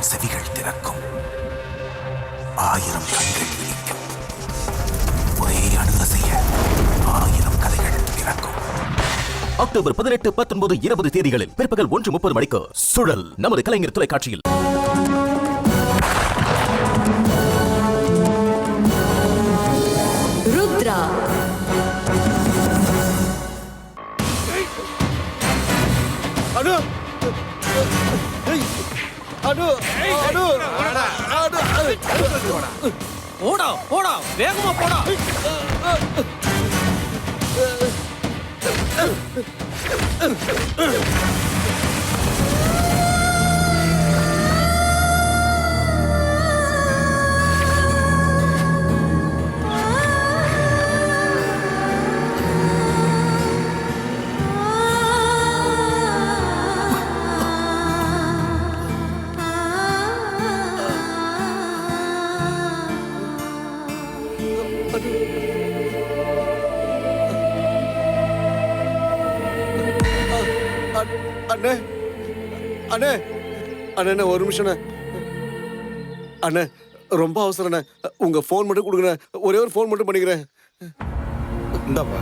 ஆயிரம் செவிகள் திறக்கும் ஆயிரம் கண்கள் விழிக்கும். ஒரே அணுக செய்ய ஆயிரம் கதைகள் பிறக்கும் அக்டோபர் பதினெட்டு பத்தொன்பது இருபது தேதிகளில் பிற்பகல் ஒன்று முப்பது மணிக்கு சுழல் நமது கலைஞர் தொலைக்காட்சியில். போடா போடா வேகமா போடா. அண்ணே அண்ணே ஒரு நிமிஷம் அண்ணே. ரொம்ப அவசரண்ணே உங்க ஃபோன் மட்டும் கொடுங்கண்ணே. ஒரே ஒரு ஃபோன் மட்டும் பண்ணிக்கிறேன். இந்தாப்பா.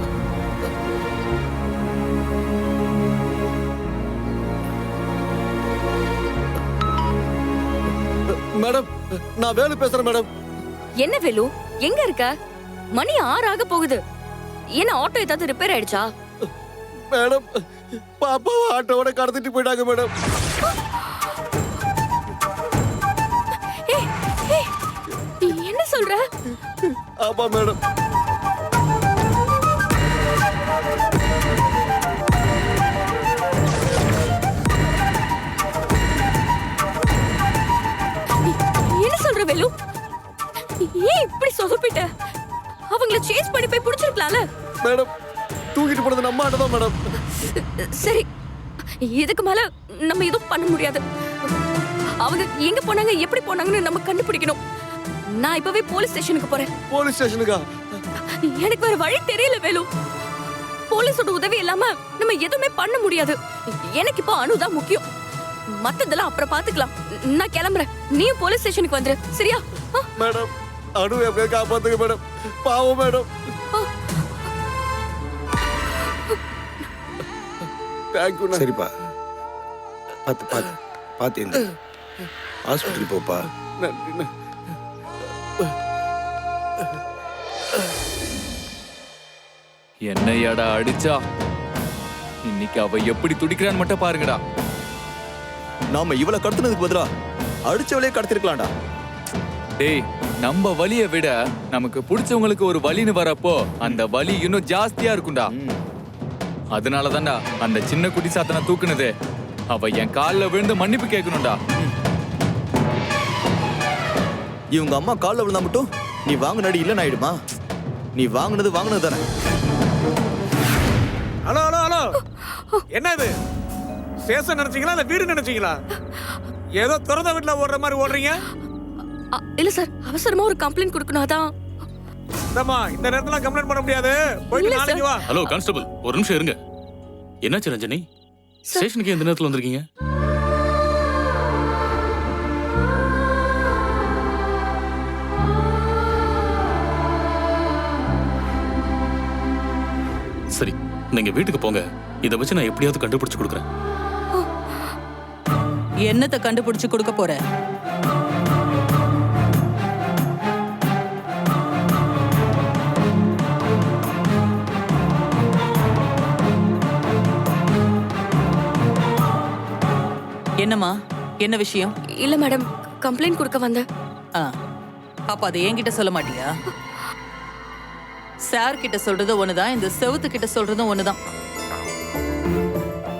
மேடம் நான் வேலு பேசுறேன் மேடம். என்ன வேலு? எங்க இருக்க? மணி ஆறு ஆக போகுது. என்ன ஆட்டோ ஏதாவது ரிப்பேர் ஆயிடுச்சா? மேடம் பாப்பாவை ஆட்டோவோட கடத்திட்டு போயிட்டாங்க மேடம். சொல்ற? ஆமா மேடம். என்ன சொல்ற வேலு ஏன் இப்படி சொதப்பிட்ட? அவங்கள சேஸ் பண்ணி போய் புடிச்சிருக்கலாம்ல? மேடம் தூக்கிட்டு போனது நம்ம ஆட்டோ தான் மேடம். சரி. இதுக்கு மேல நம்ம எதுவும் பண்ண முடியாது. அவங்க எங்க போனாங்க எப்படி போனாங்கன்னு நம்ம கண்டுபிடிக்கணும். நான் இப்பவே போலீஸ் ஸ்டேஷனுக்கு போறேன். போலீஸ் ஸ்டேஷனுக்கா? எனக்கு வேற வழி தெரியல வேலு. போலீஸோட உதவி இல்லாம நம்ம எதுவுமே பண்ண முடியாது. எனக்கு இப்போ அனுதான் முக்கியம். மத்ததெல்லாம் அப்புறம் பாத்துக்கலாம். நான் கிளம்புறேன். நீயும் போலீஸ் ஸ்டேஷனுக்கு வந்துரு. சரியா? மேடம் அனு எப்படியா காப்பாத்துங்க மேடம். பாவம் மேடம். தேங்க்யூ சரிப்பா. பார்த்து பார்த்து பார்த்து இந்த ஹாஸ்பிட்டல் போப்பா. நன்றி. என்னையாடா அடிச்சா? இன்னைக்கு அவ எப்படி துடிக்கிறான்னு மட்டும் பாருங்கடா. நாம இவளை கடத்துனதுக்கு பதிலா அடிச்சவளே கடத்திருக்கலாம்டா. டேய் நம்ம வலிய விட நமக்கு பிடிச்சவங்களுக்கு ஒரு வலின்னு வரப்போ அந்த வலி இன்னும் ஜாஸ்தியா இருக்கும்டா. அதனால தான்டா அந்த சின்ன குட்டி சாத்தனை தூக்குனது. அவ என் கால்ல விழுந்து மன்னிப்பு கேட்கணும்டா. இவங்க அம்மா கால்ல விழுந்தா மட்டும் நீ வாங்கினடி இல்லைன்னு ஆயிடுமா? நீ வாங்கினது வாங்கினது தானே. Hello hello hello. என்ன இது? ஸ்டேஷன் நினைச்சீங்களா இல்ல வீடு நினைச்சீங்களா? ஏதோ திறந்த வீட்டுல ஓடுற மாதிரி ஓடுறீங்க? அ, இல்ல சார் அவசரமா ஒரு கம்ப்ளைண்ட் கொடுக்கணும் அதான். இந்தம்மா இந்த நேரத்துல கம்ப்ளைண்ட் பண்ண முடியாது. போயிட்டு இல்ல நாளைக்கு வா. ஹலோ கான்ஸ்டபிள் ஒரு நிமிஷம் இருங்க. என்னாச்சு ரஞ்சனி? ஸ்டேஷனுக்கு எந்த நேரத்துல வந்திருக்கீங்க? நீங்க வீட்டுக்கு போங்க. இதை வச்சு நான் எப்படியாவது கண்டுபிடிச்சு கொடுக்குறேன். என்னத்தை கண்டுபிடிச்சு கொடுக்க போற? என்னம்மா? என்ன விஷயம்? இல்ல மேடம். கம்ப்ளைண்ட் கொடுக்க வந்தேன். ஆ. அப்ப அதை என்கிட்ட சொல்ல மாட்டியா? சார் கிட்ட சொல்றது ஒண்ணுதான் இந்த செவுத்து கிட்ட சொல்றதும் ஒண்ணுதான்.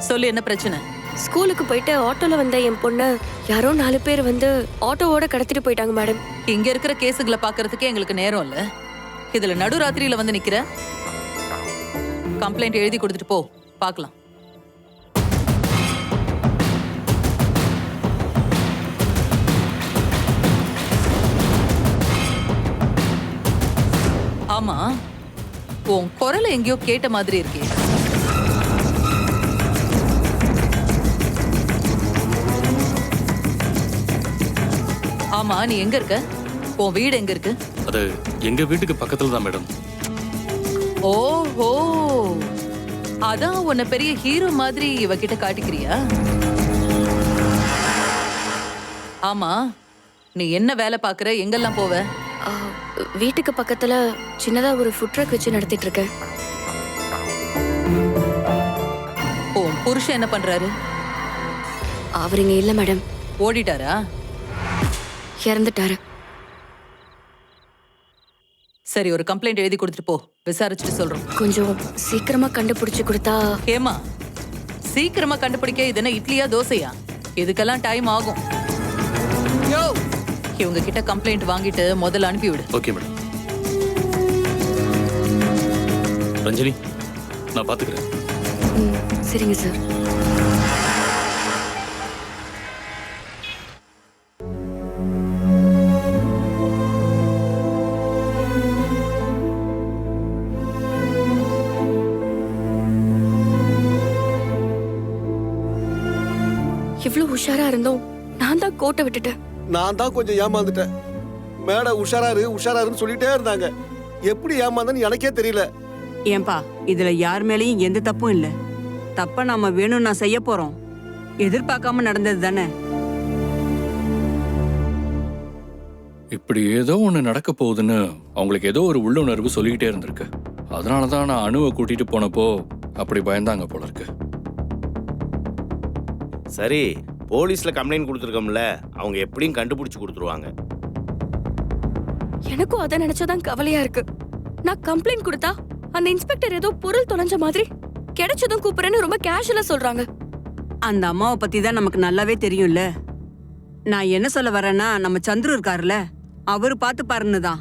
சொல்லு என்ன பிரச்சனை? ஸ்கூலுக்கு போயிட்டு ஆட்டோல வந்த என் பொண்ணு யாரோ நாலு பேர் வந்து ஆட்டோவோட கடத்திட்டு போயிட்டாங்க மேடம். இங்க இருக்கிற கேஸுகளை பாக்குறதுக்கே எங்களுக்கு நேரம் இல்ல. இதுல நடுராத்திரியில வந்து நிக்கிற. கம்ப்ளைண்ட் எழுதி கொடுத்துட்டு போ பார்க்கலாம். உன் குரலை எங்கேயோ கேட்ட மாதிரி இருக்கே. ஆமா நீ எங்க இருக்க? உன் வீடு எங்க இருக்கு? அது எங்க வீட்டுக்கு பக்கத்துல தான் மேடம். ஓஹோ. அதான் உன்னை பெரிய ஹீரோ மாதிரி இவகிட்ட காட்டிக்கிறியா? ஆமா. நீ என்ன வேலை பாக்குற எங்கெல்லாம் போவ? வீட்டுக்கு பக்கத்துல சின்னதா ஒரு ஃபுட் ட்ரக் வச்சு நடத்திட்டு இருக்கேன் உன் புருஷன் என்ன பண்றாரு? அவர் இங்க இல்ல மேடம். ஓடிட்டாரா? இறந்துட்டாரு. சரி ஒரு கம்ப்ளைண்ட் எழுதி கொடுத்துட்டு போ. விசாரிச்சுட்டு சொல்றோம். கொஞ்சம் சீக்கிரமா கண்டுபிடிச்சு கொடுத்தா ஏமா சீக்கிரமா கண்டுபிடிக்க இது என்ன இட்லியா தோசையா? இதுக்கெல்லாம் டைம் ஆகும். யோ! இவங்க கிட்ட கம்ப்ளைண்ட் வாங்கிட்டு முதல்ல அனுப்பி விடு. Okay madam. ரஞ்சனி நான் பாத்துக்கிறேன். சரிங்க சார். இவ்வளவு உஷாரா இருந்தோம். நான் தான் கோட்டை விட்டுட்டேன். நான் தான் கொஞ்சம் ஏமாந்துட்டேன். மேட உஷாராரு உஷாராருன்னு சொல்லிட்டே இருந்தாங்க. எப்படி ஏமாந்தேன்னு எனக்கே தெரியல. ஏன்பா இதுல யார் மேலயும் எந்த தப்பும் இல்ல. தப்ப நாம வேணும் நான் செய்ய போறோம். எதிர்பார்க்காம நடந்தது தானே? இப்படி ஏதோ ஒன்று நடக்க போகுதுன்னு அவங்களுக்கு ஏதோ ஒரு உள்ளுணர்வு சொல்லிக்கிட்டே இருந்திருக்கு. அதனால தான் நான் அணுவை கூட்டிட்டு போனப்போ அப்படி பயந்தாங்க போல இருக்கு. சரி போலீஸ்ல கம்ப்ளைண்ட் கொடுத்துருக்கோம்ல அவங்க எப்படியும் கண்டுபிடிச்சு கொடுத்துருவாங்க. எனக்கும் அதை நினைச்சாதான் கவலையா இருக்கு. நான் கம்ப்ளைண்ட் கொடுத்தா அந்த இன்ஸ்பெக்டர் ஏதோ பொருள் தொலைஞ்ச மாதிரி கிடைச்சதும் கூப்பிடுறேன்னு ரொம்ப கேஷுவலா சொல்றாங்க. அந்த அம்மாவை பத்தி தான் நமக்கு நல்லாவே தெரியும்ல. நான் என்ன சொல்ல வரேன்னா நம்ம சந்துரு இருக்காருல்ல அவரு பார்த்து பாருன்னு தான்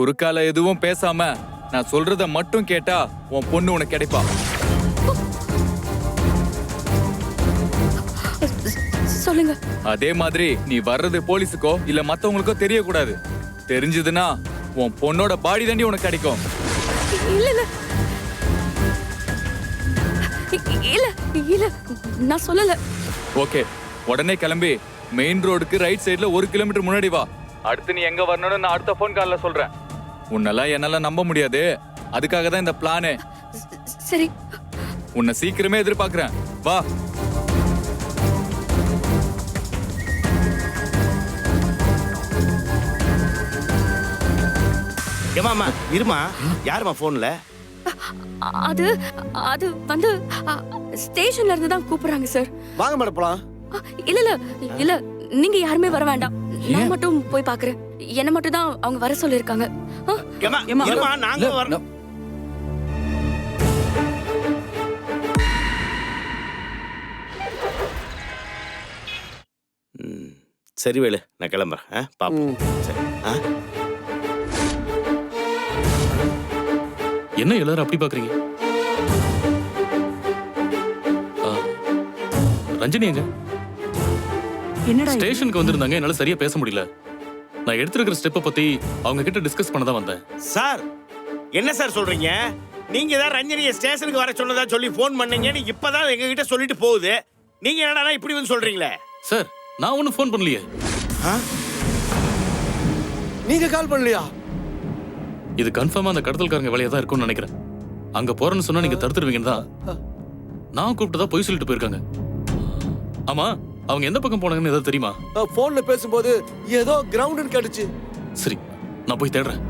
குறுக்கால எதுவும் பேசாம நான் சொல்றத மட்டும் கேட்டா உன் பொண்ணு உனக்கு கிடைப்பா. சொல்லுங்க. அதே மாதிரி நீ வர்றது போலீஸுக்கோ இல்ல மத்தவங்களுக்கோ தெரியக்கூடாது. தெரிஞ்சதுன்னா உன் பொண்ணோட பாடி தாண்டி உனக்கு கிடைக்கும். இல்ல இல்ல. இல்ல நான் சொல்லல. ஓகே உடனே கிளம்பி மெயின் ரோடுக்கு ரைட் சைடுல ஒரு கிலோமீட்டர் முன்னாடி வா. அடுத்து நீ எங்க வரணும்னு நான் அடுத்த ஃபோன் கால்ல சொல்றேன். உன்னெல்லாம் என்னால நம்ப முடியாது. அதுக்காக தான் இந்த பிளானு. சரி. உன்னை சீக்கிரமே எதிர்பார்க்கறேன். வா. ஏமாமா இருமா. யாருமா போன்ல அது அது வந்து ஸ்டேஷன்ல இருந்து தான் கூப்பிடுறாங்க சார். வாங்க மேடம் போலாம். இல்ல இல்ல இல்ல நீங்க யாருமே வர வேண்டாம். நான் மட்டும் போய் பாக்குறேன். என்ன மட்டும் தான் அவங்க வர சொல்லிருக்காங்க நாங்க வரணும் சரி வேலு நான் கிளம்புறேன். பாப்போம். சரி ஆ? என்ன எல்லாரும் அப்படி பாக்குறீங்க? ரஞ்சனி எங்க? என்னடா? ஸ்டேஷனுக்கு வந்திருந்தாங்க என்னால சரியா பேச முடியல. நான் எடுத்திருக்கிற ஸ்டெப்பை பத்தி அவங்க கிட்ட டிஸ்கஸ் பண்ண தான் வந்தேன். சார் என்ன சார் சொல்றீங்க? நீங்க தான் ரஞ்சனியை ஸ்டேஷனுக்கு வர சொன்னதா சொல்லி ஃபோன் பண்ணீங்கன்னு இப்பதான் எங்க கிட்ட சொல்லிட்டு போகுது. நீங்க என்னடா இப்படி வந்து சொல்றீங்களே? சார் நான் ஒன்றும் ஃபோன் பண்ணலையே. நீங்க கால் பண்ணலையா? இது கன்ஃபார்மா அந்த கடத்தல்காரங்க வேலையா தான் இருக்கும்னு நினைக்கிறேன். அங்க போறேன்னு சொன்னா நீங்க தடுத்துருவீங்கன்னு தான். நான் கூப்பிட்டதா பொய் சொல்லிட்டு போயிருக்காங்க. ஆமா அவங்க எந்த பக்கம் போனாங்கன்னு ஏதாவது தெரியுமா? போன்ல பேசும்போது ஏதோ கிரவுண்டுன்னு கேட்டுச்சு. சரி நான் போய் தேடுறேன்.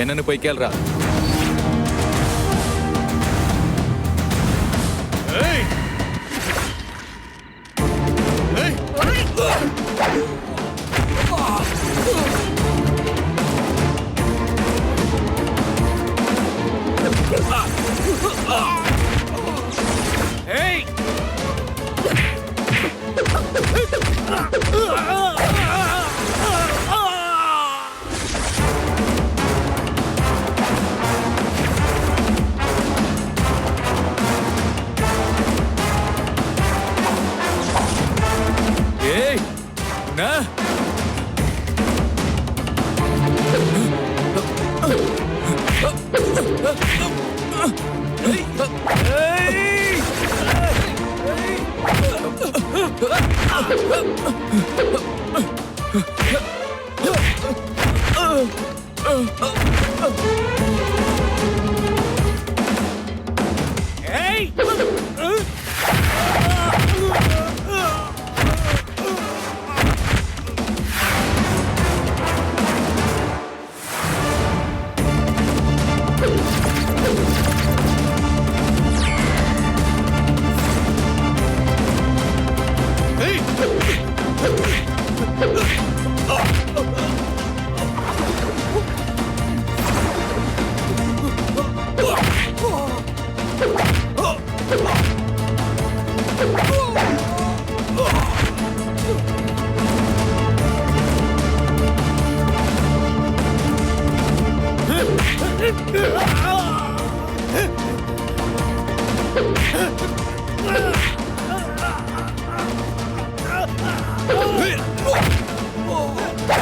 என்னன்னு போய் கேள்றா.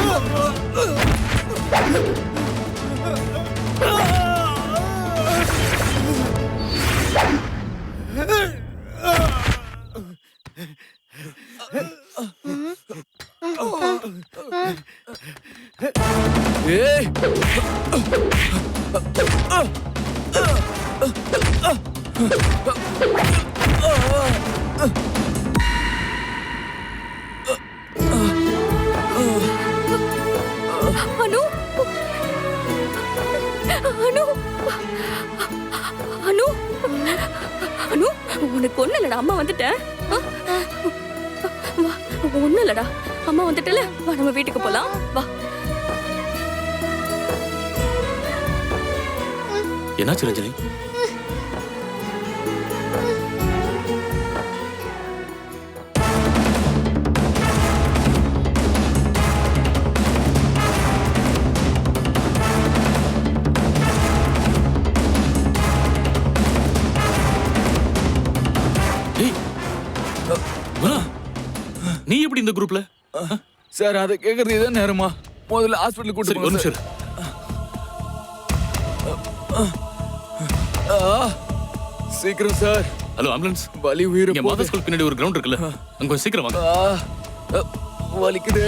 ஏய் அனு உனக்கு ஒண்ணு இல்லடா அம்மா வந்துட்டேன். வா ஒண்ணு இல்லடா. அம்மா வந்துட்டல வா நம்ம வீட்டுக்கு போலாம். வா. என்னாச்சு ரஞ்சனி? எப்படி இந்த குரூப்ல சார் அதை கேட்கறது இதான் நேரமா முதல்ல ஹாஸ்பிட்டல் கூட்டு போங்க சார். சீக்கிரம் சார் ஹலோ ஆம்புலன்ஸ் வலி உயிர் இங்க மாதா ஸ்கூல் பின்னாடி ஒரு கிரவுண்ட் இருக்குல்ல அங்க கொஞ்சம் சீக்கிரம் வாங்க வலிக்குது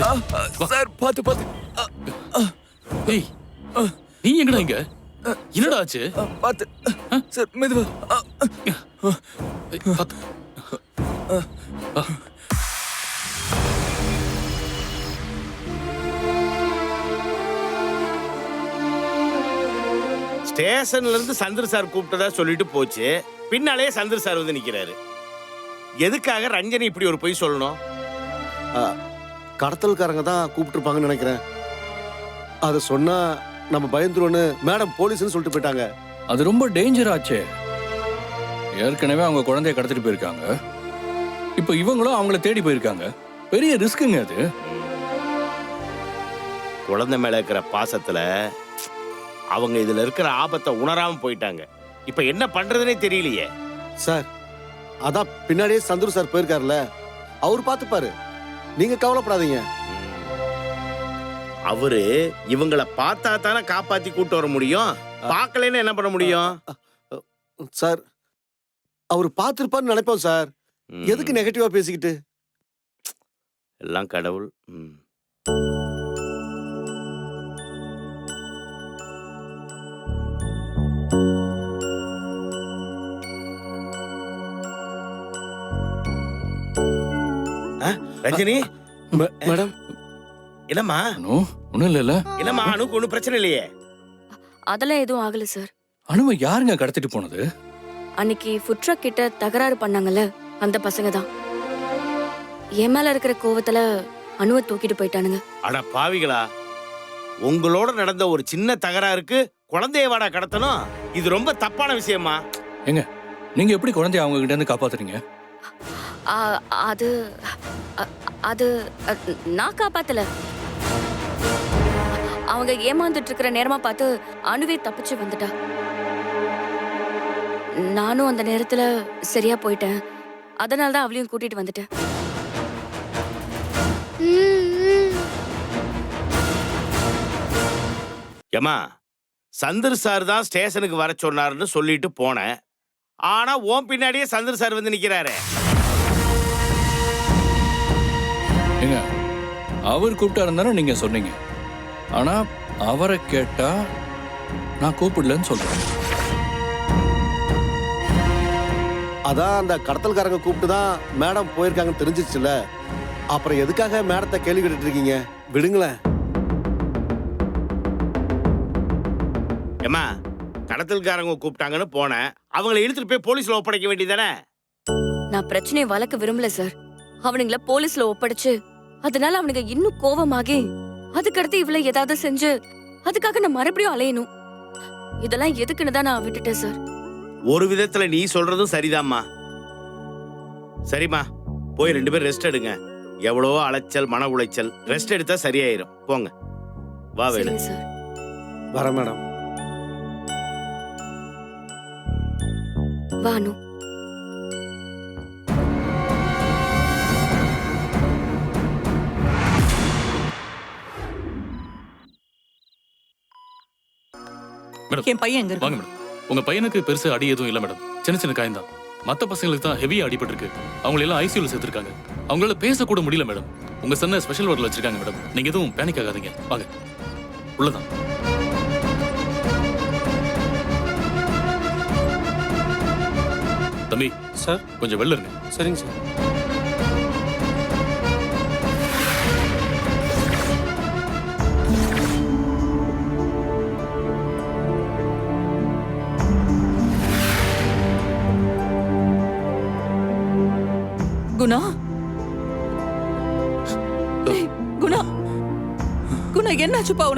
ஆ, சார் ஆ, ஆ, ஏய் நீ எங்கடா இங்க என்னடா ஆச்சு ஆ, சார் மெதுவா பாத்து. ஸ்டேஷன்ல இருந்து சந்திர சார் கூப்பிட்டதா சொல்லிட்டு போச்சு. பின்னாலே சந்திர சார் வந்து நிக்கிறாரு. எதுக்காக ரஞ்சனி இப்படி ஒரு பொய் சொல்லணும்? கடத்தல்காரங்க தான் கூப்பிட்டுருப்பாங்கன்னு நினைக்கிறேன். அதை சொன்னா நம்ம பயந்துருவோன்னு மேடம் போலீஸ்னு சொல்லிட்டு போயிட்டாங்க. அது ரொம்ப டேஞ்சர் ஆச்சே. ஏற்கனவே அவங்க குழந்தைய கடத்திட்டு போயிருக்காங்க. இப்போ இவங்களும் அவங்கள தேடி போயிருக்காங்க. பெரிய ரிஸ்க்குங்க அது. குழந்தை மேல இருக்கிற பாசத்துல அவங்க இதுல இருக்கிற ஆபத்தை உணராம போயிட்டாங்க. இப்ப என்ன பண்றதுனே தெரியலையே. சார் அதான் பின்னாடியே சந்துரு சார் போயிருக்காருல்ல. அவர் பார்த்துப்பாரு. நீங்க கவலைப்படாதீங்க. அவரு இவங்கள பார்த்தா தானே காப்பாத்தி கூட்டு வர முடியும். பார்க்கலைன்னு என்ன பண்ண முடியும்? சார் அவர் பார்த்துருப்பாருன்னு நினைப்போம் சார். எதுக்கு நெகட்டிவா பேசிக்கிட்டு? எல்லாம் கடவுள். ம். ஆ, ரஞ்சினி? மேடம். என்னம்மா? அனு ஒண்ணும் இல்லைல்ல. என்னம்மா அனுக்கு ஒன்றும் பிரச்சனை இல்லையே? அதெல்லாம் எதுவும் ஆகல சார். அனுவை யாருங்க கடத்திட்டு போனது? அன்னைக்கு ஃபுட் ட்ரக் கிட்ட தகராறு பண்ணாங்கல்ல. அந்த பசங்க தான். என் மேல இருக்கிற கோவத்துல அணுவை தூக்கிட்டு போயிட்டானுங்க. அட பாவிகளா உங்களோட நடந்த ஒரு சின்ன தகராறுக்கு குழந்தைய வாடா கடத்தணும். இது ரொம்ப தப்பான விஷயமா? ஏங்க நீங்க எப்படி குழந்தைய அவங்க கிட்ட இருந்து காப்பாத்துறீங்க? ஆ, அது அ- அது அ, நான் காப்பாத்தல. அவங்க ஏமாந்துட்டு இருக்கிற நேரமா பார்த்து அணுவே தப்பிச்சு வந்துட்டா. நானும் அந்த நேரத்துல சரியா போயிட்டேன். அதனால தான் அவளையும் கூட்டிட்டு வந்துட்டேன். ஏமா சந்தர் சார் தான் ஸ்டேஷனுக்கு வர சொன்னாருன்னு சொல்லிட்டு போனேன். ஆனா உன் பின்னாடியே சந்தர் சார் வந்து நிக்கிறாரு. ஏங்க அவர் கூப்பிட்டாருன்னு தானே நீங்க சொன்னீங்க. ஆனா அவரை கேட்டா நான் கூப்பிடலன்னு சொல்றேன். அதான் அந்த கடத்தல்காரங்க கூப்பிட்டு தான் மேடம் போயிருக்காங்கன்னு தெரிஞ்சிச்சுல அப்புறம் எதுக்காக மேடத்தை கேள்வி கேட்டுட்டு இருக்கீங்க விடுங்களேன். ஏமா கடத்தல்காரங்க கூப்பிட்டாங்கன்னு போனேன். அவங்கள இழுத்துட்டு போய் போலீஸ்ல ஒப்படைக்க வேண்டியதானே நான் பிரச்சனையை வளர்க்க விரும்பல சார். அவனுங்கள போலீஸ்ல ஒப்படைச்சு அதனால அவனுங்க இன்னும் கோவமாகி அதுக்கடுத்து இவளை ஏதாவது செஞ்சு அதுக்காக நான் மறுபடியும் அலையணும். இதெல்லாம் எதுக்குன்னு தான் நான் விட்டுட்டேன் சார். ஒரு விதத்துல நீ சொல்றதும் சரிதாம்மா. சரிம்மா போய் ரெண்டு பேரும் ரெஸ்ட் எடுங்க. எவ்வளவோ அலைச்சல் மன உளைச்சல் ரெஸ்ட் எடுத்தா சரியாயிரும். போங்க. வா வேலு. சரிங்க சார். வர மேடம். வானு என் பையன் எங்க வாங்க இருக்கு மேடம். உங்க பையனுக்கு பெருசு அடி எதுவும் இல்ல மேடம். சின்ன சின்ன காயம் தான் மத்த பசங்களுக்கு தான் ஹெவியா அடிபட்டிருக்கு அவங்க எல்லாம் ஐசியூல சேர்த்திருக்காங்க. அவங்களால பேசக்கூட முடியல மேடம். உங்க சன்ன ஸ்பெஷல் வார்டில் வச்சிருக்காங்க மேடம். நீங்க எதுவும் பேனிக் ஆகாதீங்க. வாங்க. உள்ளதான். தம்பி சார். கொஞ்சம் வெளில இருங்க. சரிங்க சார்.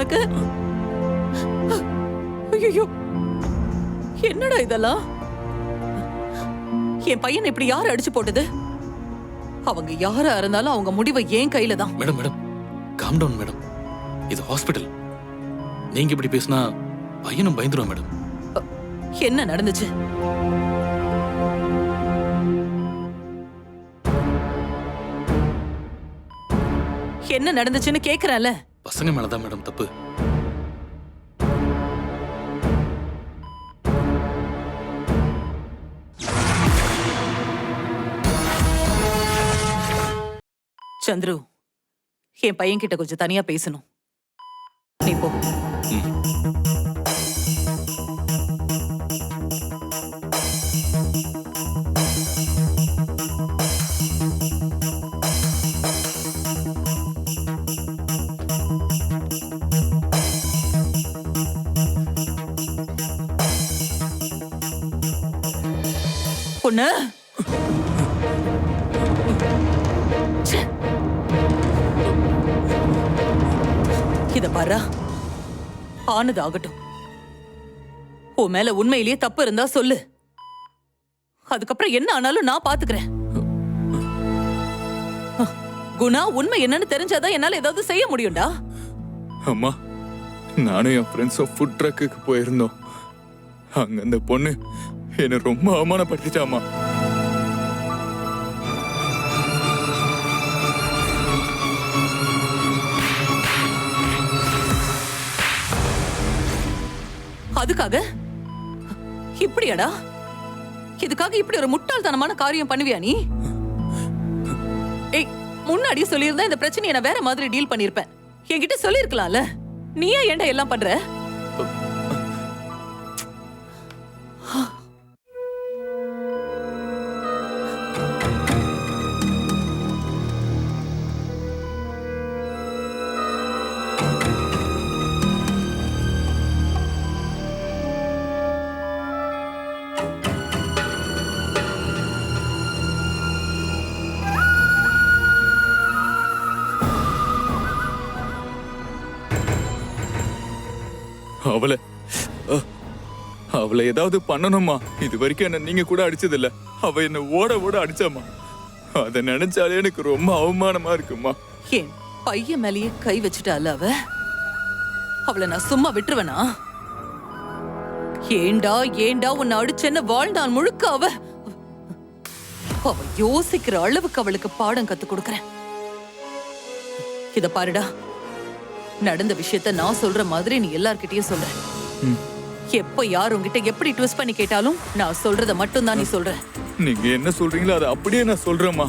உனக்கு? ஐயோ என்னடா இதெல்லாம்? என் பையனை இப்படி யார் அடிச்சு போட்டது? அவங்க யாரா இருந்தாலும் அவங்க முடிவை ஏன் கையில தான். Madam madam. Calm down madam. இது ஹாஸ்பிட்டல் நீங்க இப்படி பேசினா பையனும் பயந்துருவான் மேடம். என்ன நடந்துச்சு? என்ன நடந்துச்சுன்னு கேக்குறேன்ல. பசங்க மேலதான் மேடம் தப்பு. சந்துரு என் பையன் கிட்ட கொஞ்சம் தனியா பேசணும். நீ போ. என்ன? இத பாரா. ஆனது ஆகட்டும் உன் மேல உண்மையிலேயே தப்பு இருந்தா சொல்லு. அதுக்கப்புறம் என்ன ஆனாலும் நான் பாத்துக்கிறேன். குணா உண்மை என்னன்னு தெரிஞ்சாதான் என்னால ஏதாவது செய்ய முடியும்டா. அம்மா நானும் என் ஃப்ரெண்ட்ஸும் ஃபுட் ட்ரக்குக்கு போயிருந்தோம். அங்க அந்த பொண்ணு என்னை ரொம்ப அவமானப்படுத்திட்டாமா அதுக்காக? இப்படியாடா? இதுக்காக இப்படி ஒரு முட்டாள்தனமான காரியம் பண்ணுவியா நீ? ஏய் முன்னாடியே சொல்லியிருந்தா இந்த பிரச்சனையை நான் வேற மாதிரி டீல் பண்ணிருப்பேன் என்கிட்ட சொல்லியிருக்கலாம்ல. நீயா ஏன்டா எல்லாம் பண்ற? ஏதாவது பண்ணணுமா? இது வரைக்கும் என்ன நீங்க கூட அடிச்சதில்ல. அவ என்ன ஓட ஓட அடிச்சாமா அதை நினைச்சாலே எனக்கு ரொம்ப அவமானமா இருக்குமா ஏன்? பையன் மேலேயே கை வச்சுட்டால அவ? அவளை நான் சும்மா விட்டுருவேனா? ஏண்டா ஏண்டா உன்னை அடிச்சேன்னு வாழ்நாள் முழுக்க அவ? அவ யோசிக்கிற அளவுக்கு அவளுக்கு பாடம் கத்து கொடுக்கறேன். இத பாருடா. நடந்த விஷயத்த நான் சொல்ற மாதிரி நீ எல்லார்கிட்டயும் சொல்ற. எப்ப யார் உங்ககிட்ட எப்படி ட்விஸ்ட் பண்ணி கேட்டாலும் நான் சொல்றத மட்டும் தான் நீ சொல்ற. நீங்க என்ன சொல்றீங்களோ அதை அப்படியே நான் சொல்றேம்மா.